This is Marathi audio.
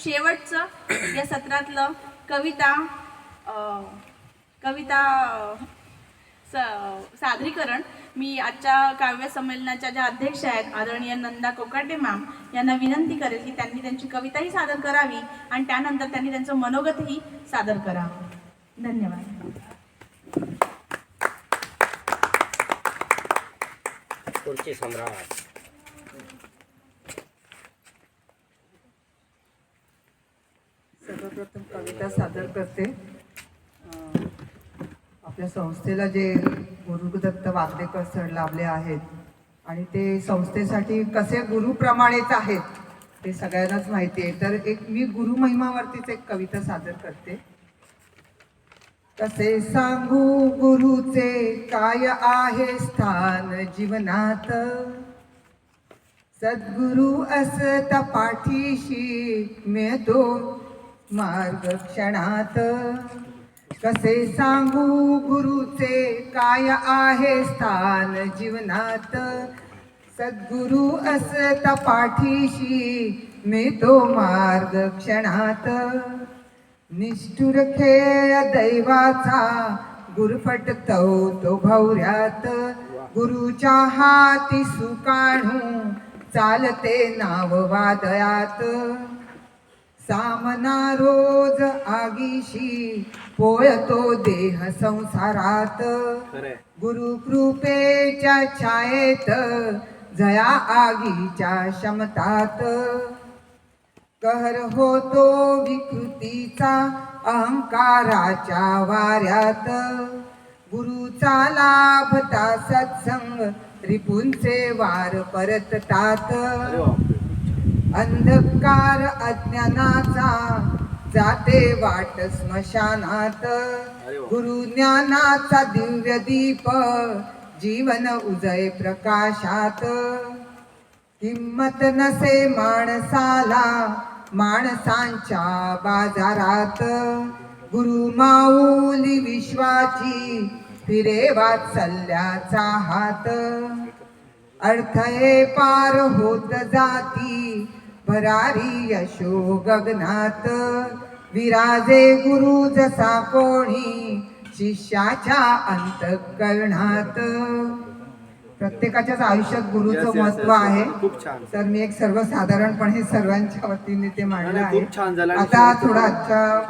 शेवटचं या सत्रातलं कविता कविता स- सादरीकरण मी आजच्या काव्य संमेलनाच्या ज्या अध्यक्ष आहेत आदरणीय नंदा कोकाटे मॅम यांना विनंती करेल की त्यांनी त्यांची कविताही सादर करावी आणि त्यानंतर त्यांनी त्यांचं मनोगतही सादर करावं. धन्यवाद. पुढचे सम्राट सर्वप्रथम कविता सादर करते. आपल्या संस्थेला जे गुरुदत्त वागदेकर सर लाभले आहेत आणि ते संस्थेसाठी कसे गुरुप्रमाणेच आहेत ते सगळ्यांनाच माहिती आहे. तर एक मी गुरुमहिमावरतीच एक कविता सादर करते. कसे सांगू गुरुचे काय आहे स्थान जीवनात? सद्गुरु असता पाठीशी मिळतो मार्ग क्षणात कसे सांगू गुरुचे काय आहे स्थान जीवनात? सद्गुरु असता पाठीशी तो मार्ग क्षणात निष्ठुर खेळ दैवाचा गुरफटतो तो भौऱ्यात. गुरुच्या हाती सुकाणू चालते नाव वादयात सामना रोज आगीशी पोळतो देह संसारात. गुरु कृपेच्या छायेत जया आगीच्या शमतात कहर होतो विकृतीचा अहंकाराच्या वाऱ्यात. गुरुचा लाभता सत्संग रिपुंचे वार परततात. अंधकार अज्ञानाचा जाते वाट स्मशानात. गुरु ज्ञानाचा दिव्य दीप जीवन उजय प्रकाशात. किंमत नसे माणसाला माणसांच्या बाजारात. गुरु माऊली विश्वाची फिरे वात्सल्याचा हात. अडथळे पार होत जाती भरारी यशो गगनात विराजे गुरु जसा कोणी? शिष्याच्या अंतकरणात. प्रत्येकाच्याच आयुष्यात गुरुचं महत्त्व आहे. तर मी एक सर्वसाधारणपणे सर्वांच्या वतीने ते मांडलं आहे. आता थोडा आजच्या